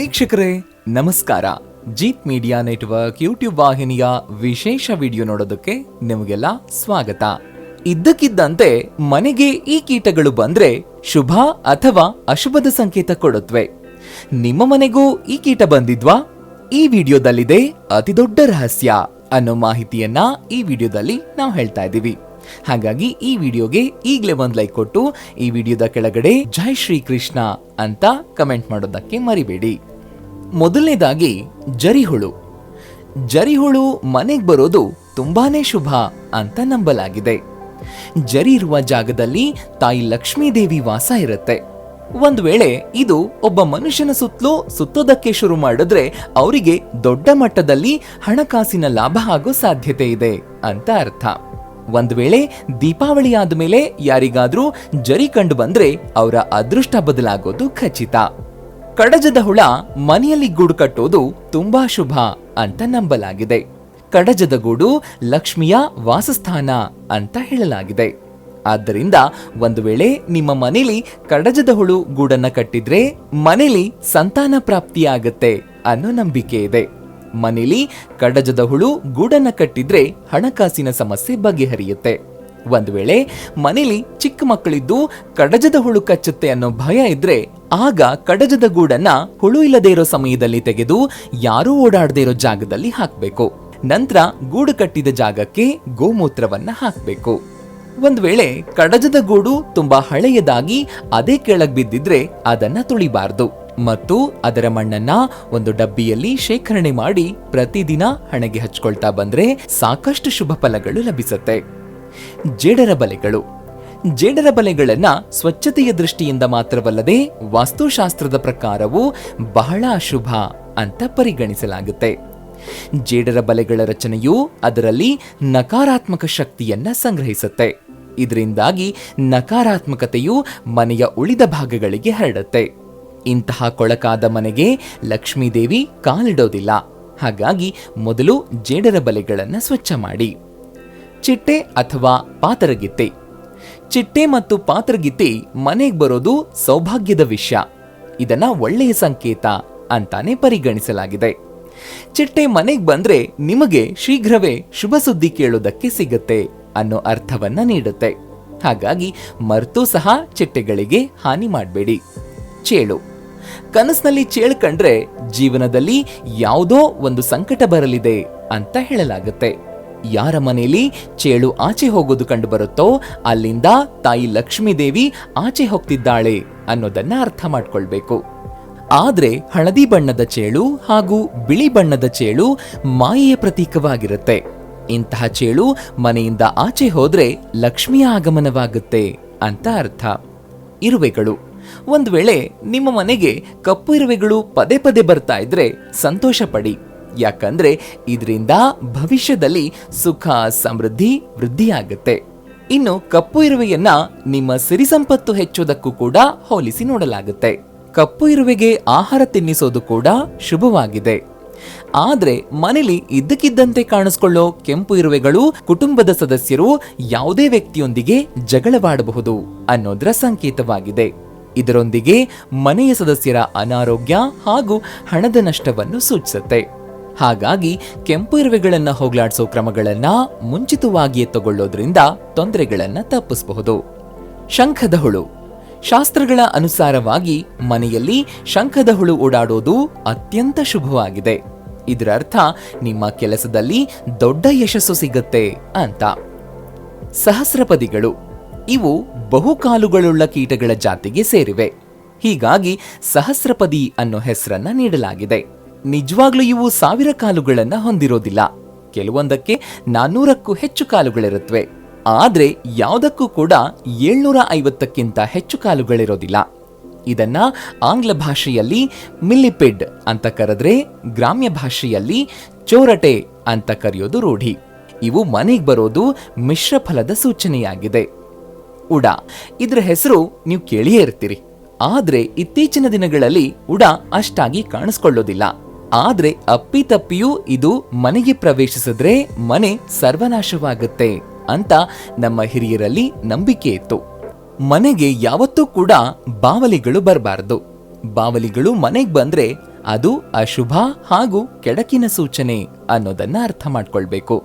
ವೀಕ್ಷಕರೇ, ನಮಸ್ಕಾರ. Jeet media network YouTube ವಾಹಿನಿಯ ವಿಶೇಷ ವಿಡಿಯೋ ನೋಡೋದಕ್ಕೆ ನಿಮಗೆಲ್ಲ ಸ್ವಾಗತ. ಇದ್ದಕ್ಕಿದ್ದಂತೆ ಮನೆಗೆ ಈ ಕೀಟಗಳು ಬಂದ್ರೆ ಶುಭ ಅಥವಾ ಅಶುಭದ ಸಂಕೇತ ಕೊಡುತ್ತವೆ. ನಿಮ್ಮ ಮನೆಗೂ ಈ ಕೀಟ ಬಂದಿದ್ವಾ? ಈ ವಿಡಿಯೋದಲ್ಲಿದೆ ಅತಿ ದೊಡ್ಡ ರಹಸ್ಯ ಅನ್ನೋ ಮಾಹಿತಿಯನ್ನ ಈ ವಿಡಿಯೋದಲ್ಲಿ ನಾವು ಹೇಳ್ತಾ ಇದ್ದೀವಿ. ಹಾಗಾಗಿ ಈ ವಿಡಿಯೋಗೆ ಈಗಲೇ ಒಂದ್ ಲೈಕ್ ಕೊಟ್ಟು ಈ ವಿಡಿಯೋದ ಕೆಳಗಡೆ ಜೈ ಶ್ರೀ ಕೃಷ್ಣ ಅಂತ ಕಮೆಂಟ್ ಮಾಡೋದಕ್ಕೆ ಮರಿಬೇಡಿ. ಮೊದಲನೇದಾಗಿ ಜರಿಹುಳು. ಜರಿಹುಳು ಮನೆಗೆ ಬರೋದು ತುಂಬಾನೇ ಶುಭ ಅಂತ ನಂಬಲಾಗಿದೆ. ಜರಿ ಇರುವ ಜಾಗದಲ್ಲಿ ತಾಯಿ ಲಕ್ಷ್ಮೀದೇವಿ ವಾಸ ಇರುತ್ತೆ. ಒಂದು ವೇಳೆ ಇದು ಒಬ್ಬ ಮನುಷ್ಯನ ಸುತ್ತಲೂ ಸುತ್ತೋದಕ್ಕೆ ಶುರು ಮಾಡಿದ್ರೆ ಅವರಿಗೆ ದೊಡ್ಡ ಮಟ್ಟದಲ್ಲಿ ಹಣಕಾಸಿನ ಲಾಭ ಆಗೋ ಸಾಧ್ಯತೆ ಇದೆ ಅಂತ ಅರ್ಥ. ಒಂದು ವೇಳೆ ದೀಪಾವಳಿ ಆದಮೇಲೆ ಯಾರಿಗಾದ್ರೂ ಜರಿ ಕಂಡು ಬಂದ್ರೆ ಅವರ ಅದೃಷ್ಟ ಬದಲಾಗೋದು ಖಚಿತ. ಕಡಜದ ಹುಳ ಮನೆಯಲ್ಲಿ ಗೂಡು ಕಟ್ಟೋದು ತುಂಬಾ ಶುಭ ಅಂತ ನಂಬಲಾಗಿದೆ. ಕಡಜದ ಗೂಡು ಲಕ್ಷ್ಮಿಯ ವಾಸಸ್ಥಾನ ಅಂತ ಹೇಳಲಾಗಿದೆ. ಆದ್ದರಿಂದ ಒಂದು ವೇಳೆ ನಿಮ್ಮ ಮನೇಲಿ ಕಡಜದ ಹುಳು ಗೂಡನ್ನ ಕಟ್ಟಿದ್ರೆ ಮನೇಲಿ ಸಂತಾನ ಪ್ರಾಪ್ತಿಯಾಗತ್ತೆ ಅನ್ನೋ ನಂಬಿಕೆ ಇದೆ. ಮನೇಲಿ ಕಡಜದ ಹುಳು ಗೂಡನ್ನ ಕಟ್ಟಿದ್ರೆ ಹಣಕಾಸಿನ ಸಮಸ್ಯೆ ಬಗೆಹರಿಯುತ್ತೆ. ಒಂದು ವೇಳೆ ಮನೇಲಿ ಚಿಕ್ಕ ಮಕ್ಕಳಿದ್ದು ಕಡಜದ ಹುಳು ಕಚ್ಚುತ್ತೆ ಅನ್ನೋ ಭಯ ಇದ್ರೆ ಆಗ ಕಡಜದ ಗೂಡನ್ನ ಹುಳು ಇಲ್ಲದೇ ಇರೋ ಸಮಯದಲ್ಲಿ ತೆಗೆದು ಯಾರೂ ಓಡಾಡದೇ ಇರೋ ಜಾಗದಲ್ಲಿ ಹಾಕಬೇಕು. ನಂತರ ಗೂಡು ಕಟ್ಟಿದ ಜಾಗಕ್ಕೆ ಗೋಮೂತ್ರವನ್ನ ಹಾಕಬೇಕು. ಒಂದು ವೇಳೆ ಕಡಜದ ಗೂಡು ತುಂಬಾ ಹಳೆಯದಾಗಿ ಅದೇ ಕೆಳಗೆ ಬಿದ್ದಿದ್ರೆ ಅದನ್ನ ತುಳಿಬಾರ್ದು. ಮತ್ತು ಅದರ ಮಣ್ಣನ್ನ ಒಂದು ಡಬ್ಬಿಯಲ್ಲಿ ಶೇಖರಣೆ ಮಾಡಿ ಪ್ರತಿದಿನ ಹಣೆಗೆ ಹಚ್ಕೊಳ್ತಾ ಬಂದ್ರೆ ಸಾಕಷ್ಟು ಶುಭ ಫಲಗಳು ಲಭಿಸುತ್ತೆ. ಜೇಡರ ಬಲೆಗಳು. ಜೇಡರ ಬಲೆಗಳನ್ನ ಸ್ವಚ್ಛತೆಯ ದೃಷ್ಟಿಯಿಂದ ಮಾತ್ರವಲ್ಲದೆ ವಾಸ್ತುಶಾಸ್ತ್ರದ ಪ್ರಕಾರವೂ ಬಹಳ ಅಶುಭ ಅಂತ ಪರಿಗಣಿಸಲಾಗುತ್ತೆ. ಜೇಡರ ಬಲೆಗಳ ರಚನೆಯು ಅದರಲ್ಲಿ ನಕಾರಾತ್ಮಕ ಶಕ್ತಿಯನ್ನ ಸಂಗ್ರಹಿಸುತ್ತೆ. ಇದರಿಂದಾಗಿ ನಕಾರಾತ್ಮಕತೆಯು ಮನೆಯ ಉಳಿದ ಭಾಗಗಳಿಗೆ ಹರಡುತ್ತೆ. ಇಂತಹ ಕೊಳಕಾದ ಮನೆಗೆ ಲಕ್ಷ್ಮೀದೇವಿ ಕಾಲಿಡೋದಿಲ್ಲ. ಹಾಗಾಗಿ ಮೊದಲು ಜೇಡರ ಬಲೆಗಳನ್ನು ಸ್ವಚ್ಛ ಮಾಡಿ. ಚಿಟ್ಟೆ ಅಥವಾ ಪಾತರಗಿತ್ತಿ. ಚಿಟ್ಟೆ ಮತ್ತು ಪಾತ್ರಗಿತ್ತಿ ಮನೆಗೆ ಬರೋದು ಸೌಭಾಗ್ಯದ ವಿಷಯ. ಇದನ್ನ ಒಳ್ಳೆಯ ಸಂಕೇತ ಅಂತಾನೆ ಪರಿಗಣಿಸಲಾಗಿದೆ. ಚಿಟ್ಟೆ ಮನೆಗೆ ಬಂದ್ರೆ ನಿಮಗೆ ಶೀಘ್ರವೇ ಶುಭ ಸುದ್ದಿ ಕೇಳೋದಕ್ಕೆ ಸಿಗತ್ತೆ ಅನ್ನೋ ಅರ್ಥವನ್ನ ನೀಡುತ್ತೆ. ಹಾಗಾಗಿ ಮರ್ತೂ ಸಹ ಚಿಟ್ಟೆಗಳಿಗೆ ಹಾನಿ ಮಾಡಬೇಡಿ. ಚೇಳು. ಕನಸಿನಲ್ಲಿ ಚೇಳು ಕಂಡ್ರೆ ಜೀವನದಲ್ಲಿ ಯಾವುದೋ ಒಂದು ಸಂಕಟ ಬರಲಿದೆ ಅಂತ ಹೇಳಲಾಗುತ್ತೆ. ಯಾರ ಮನೆಯಲ್ಲಿ ಚೇಳು ಆಚೆ ಹೋಗೋದು ಕಂಡುಬರುತ್ತೋ, ಅಲ್ಲಿಂದ ತಾಯಿ ಲಕ್ಷ್ಮೀದೇವಿ ಆಚೆ ಹೋಗ್ತಿದ್ದಾಳೆ ಅನ್ನೋದನ್ನ ಅರ್ಥ ಮಾಡ್ಕೊಳ್ಬೇಕು. ಆದ್ರೆ ಹಳದಿ ಬಣ್ಣದ ಚೇಳು ಹಾಗೂ ಬಿಳಿ ಬಣ್ಣದ ಚೇಳು ಮಾಯೆಯ ಪ್ರತೀಕವಾಗಿರುತ್ತೆ. ಇಂತಹ ಚೇಳು ಮನೆಯಿಂದ ಆಚೆ ಹೋದ್ರೆ ಲಕ್ಷ್ಮಿಯ ಆಗಮನವಾಗುತ್ತೆ ಅಂತ ಅರ್ಥ. ಇರುವೆಗಳು. ಒಂದು ವೇಳೆ ನಿಮ್ಮ ಮನೆಗೆ ಕಪ್ಪು ಇರುವೆಗಳು ಪದೇ ಪದೇ ಬರ್ತಾ ಇದ್ರೆ ಸಂತೋಷ ಪಡಿ. ಯಾಕಂದ್ರೆ ಇದರಿಂದ ಭವಿಷ್ಯದಲ್ಲಿ ಸುಖ, ಸಮೃದ್ಧಿ ವೃದ್ಧಿಯಾಗುತ್ತೆ. ಇನ್ನು ಕಪ್ಪು ಇರುವೆಯನ್ನ ನಿಮ್ಮ ಸಿರಿ ಸಂಪತ್ತು ಹೆಚ್ಚೋದಕ್ಕೂ ಕೂಡ ಹೋಲಿಸಿ ನೋಡಲಾಗುತ್ತೆ. ಕಪ್ಪು ಇರುವೆಗೆ ಆಹಾರ ತಿನ್ನಿಸೋದು ಕೂಡ ಶುಭವಾಗಿದೆ. ಆದ್ರೆ ಮನೇಲಿ ಇದ್ದಕ್ಕಿದ್ದಂತೆ ಕಾಣಿಸ್ಕೊಳ್ಳೋ ಕೆಂಪು ಇರುವೆಗಳು ಕುಟುಂಬದ ಸದಸ್ಯರು ಯಾವುದೇ ವ್ಯಕ್ತಿಯೊಂದಿಗೆ ಜಗಳವಾಡಬಹುದು ಅನ್ನೋದರ ಸಂಕೇತವಾಗಿದೆ. ಇದರೊಂದಿಗೆ ಮನೆಯ ಸದಸ್ಯರ ಅನಾರೋಗ್ಯ ಹಾಗೂ ಹಣದ ನಷ್ಟವನ್ನು ಸೂಚಿಸುತ್ತೆ. ಹಾಗಾಗಿ ಕೆಂಪು ಇರುವೆಗಳನ್ನ ಹೋಗ್ಲಾಡಿಸೋ ಕ್ರಮಗಳನ್ನ ಮುಂಚಿತವಾಗಿಯೇ ತಗೊಳ್ಳೋದ್ರಿಂದ ತೊಂದರೆಗಳನ್ನ ತಪ್ಪಿಸಬಹುದು. ಶಂಖದ ಹುಳು. ಶಾಸ್ತ್ರಗಳ ಅನುಸಾರವಾಗಿ ಮನೆಯಲ್ಲಿ ಶಂಖದ ಹುಳು ಓಡಾಡೋದು ಅತ್ಯಂತ ಶುಭವಾಗಿದೆ. ಇದರರ್ಥ, ನಿಮ್ಮ ಕೆಲಸದಲ್ಲಿ ದೊಡ್ಡ ಯಶಸ್ಸು ಸಿಗುತ್ತೆ ಅಂತ. ಸಹಸ್ರಪದಿಗಳು. ಇವು ಬಹುಕಾಲುಗಳುಳ್ಳ ಕೀಟಗಳ ಜಾತಿಗೆ ಸೇರಿವೆ. ಹೀಗಾಗಿ ಸಹಸ್ರಪದಿ ಅನ್ನೋ ಹೆಸರನ್ನ ನೀಡಲಾಗಿದೆ. ನಿಜವಾಗ್ಲೂ ಇವು ಸಾವಿರ ಕಾಲುಗಳನ್ನ ಹೊಂದಿರೋದಿಲ್ಲ. ಕೆಲವೊಂದಕ್ಕೆ ನಾನ್ನೂರಕ್ಕೂ ಹೆಚ್ಚು ಕಾಲುಗಳಿರುತ್ತವೆ. ಆದ್ರೆ ಯಾವುದಕ್ಕೂ ಕೂಡ ಏಳ್ನೂರ ಐವತ್ತಕ್ಕಿಂತ ಹೆಚ್ಚು ಕಾಲುಗಳಿರೋದಿಲ್ಲ. ಇದನ್ನ ಆಂಗ್ಲ ಭಾಷೆಯಲ್ಲಿ ಮಿಲ್ಲಿಪಿಡ್ ಅಂತ ಕರೆದ್ರೆ ಗ್ರಾಮ್ಯ ಭಾಷೆಯಲ್ಲಿ ಚೋರಟೆ ಅಂತ ಕರೆಯೋದು ರೂಢಿ. ಇವು ಮನೆಗೆ ಬರೋದು ಮಿಶ್ರ ಫಲದ ಸೂಚನೆಯಾಗಿದೆ. ಉಡ, ಇದರ ಹೆಸರು ನೀವು ಕೇಳಿಯೇ ಇರ್ತೀರಿ. ಆದ್ರೆ ಇತ್ತೀಚಿನ ದಿನಗಳಲ್ಲಿ ಉಡ ಅಷ್ಟಾಗಿ ಕಾಣಿಸ್ಕೊಳ್ಳೋದಿಲ್ಲ. ಆದ್ರೆ ಅಪ್ಪಿತಪ್ಪಿಯೂ ಇದು ಮನೆಗೆ ಪ್ರವೇಶಿಸಿದ್ರೆ ಮನೆ ಸರ್ವನಾಶವಾಗುತ್ತೆ ಅಂತ ನಮ್ಮ ಹಿರಿಯರಲ್ಲಿ ನಂಬಿಕೆ ಇತ್ತು. ಮನೆಗೆ ಯಾವತ್ತೂ ಕೂಡ ಬಾವಲಿಗಳು ಬರಬಾರದು. ಬಾವಲಿಗಳು ಮನೆಗೆ ಬಂದ್ರೆ ಅದು ಅಶುಭ ಹಾಗೂ ಕೆಡಕಿನ ಸೂಚನೆ ಅನ್ನೋದನ್ನ ಅರ್ಥ ಮಾಡ್ಕೊಳ್ಬೇಕು.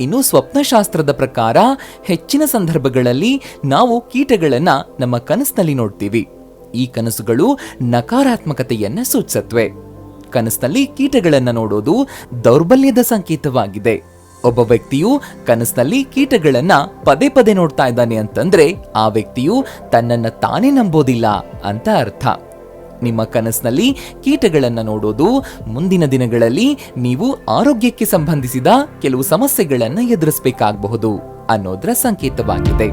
ಇನ್ನು ಸ್ವಪ್ನಶಾಸ್ತ್ರದ ಪ್ರಕಾರ ಹೆಚ್ಚಿನ ಸಂದರ್ಭಗಳಲ್ಲಿ ನಾವು ಕೀಟಗಳನ್ನ ನಮ್ಮ ಕನಸಿನಲ್ಲಿ ನೋಡ್ತೀವಿ. ಈ ಕನಸುಗಳು ನಕಾರಾತ್ಮಕತೆಯನ್ನ ಸೂಚಿಸತ್ವೆ ಕನಸಿನಲ್ಲಿ ಕೀಟಗಳನ್ನು ನೋಡೋದು ದೌರ್ಬಲ್ಯದ ಸಂಕೇತವಾಗಿದೆ. ಒಬ್ಬ ವ್ಯಕ್ತಿಯು ಕನಸಿನಲ್ಲಿ ಕೀಟಗಳನ್ನ ಪದೇ ಪದೇ ನೋಡ್ತಾ ಇದ್ದಾನೆ ಅಂತಂದ್ರೆ ಆ ವ್ಯಕ್ತಿಯು ತನ್ನನ್ನ ತಾನೇ ನಂಬೋದಿಲ್ಲ ಅಂತ ಅರ್ಥ. ನಿಮ್ಮ ಕನಸಿನಲ್ಲಿ ಕೀಟಗಳನ್ನು ನೋಡೋದು ಮುಂದಿನ ದಿನಗಳಲ್ಲಿ ನೀವು ಆರೋಗ್ಯಕ್ಕೆ ಸಂಬಂಧಿಸಿದ ಕೆಲವು ಸಮಸ್ಯೆಗಳನ್ನು ಎದುರಿಸಬೇಕಾಗಬಹುದು ಅನ್ನೋದರ ಸಂಕೇತವಾಗಿದೆ.